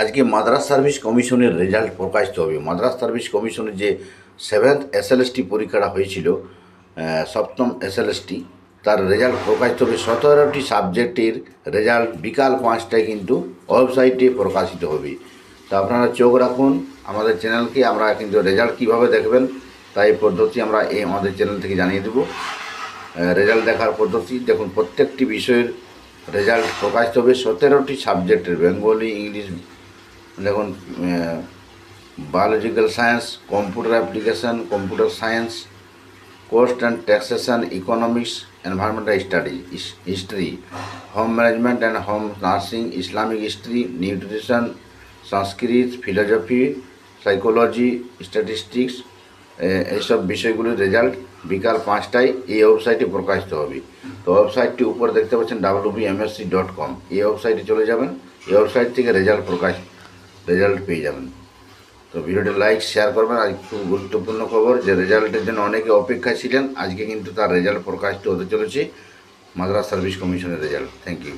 আজকে মাদ্রাস সার্ভিস কমিশনের রেজাল্ট প্রকাশিত হবে। মাদ্রাস সার্ভিস কমিশনের যে সেভেন্থ এসএলএসটি পরীক্ষাটা হয়েছিল সপ্তম এসএলএসটি তার রেজাল্ট প্রকাশিত হবে। সতেরোটি সাবজেক্টের রেজাল্ট বিকাল পাঁচটায় কিন্তু ওয়েবসাইটে প্রকাশিত হবে। তো আপনারা চোখ রাখুন, আমাদের চ্যানেলকে আমরা কিন্তু রেজাল্ট কীভাবে দেখবেন, তাই পদ্ধতি আমরা এই আমাদের চ্যানেল থেকে জানিয়ে দেবো। রেজাল্ট দেখার পদ্ধতি, দেখুন প্রত্যেকটি বিষয়ের রেজাল্ট প্রকাশিত হবে। সতেরোটি সাবজেক্টের, বেঙ্গলি, ইংলিশ দেখুন biological science computer application computer science cost and taxation economics environmental study history home management and home nursing Islamic history nutrition Sanskrit philosophy psychology statistics এইসব বিষয়গুলির রেজাল্ট বিকাল পাঁচটায় এই ওয়েবসাইটে প্রকাশিত হবে। তো ওয়েবসাইটটি উপর দেখতে পাচ্ছেন W B MSC dot com এই ওয়েবসাইটে চলে যাবেন। এই ওয়েবসাইট থেকে রেজাল্ট প্রকাশ রেজাল্ট পেয়ে যাবেন। তো ভিডিওটি লাইক শেয়ার করবেন। আজ খুব গুরুত্বপূর্ণ খবর, যে রেজাল্টের জন্য অনেকে অপেক্ষায় ছিলেন, আজকে কিন্তু তার রেজাল্ট প্রকাশিত হতে চলেছে। মাদ্রাস সার্ভিস কমিশনের রেজাল্ট থ্যাংক ইউ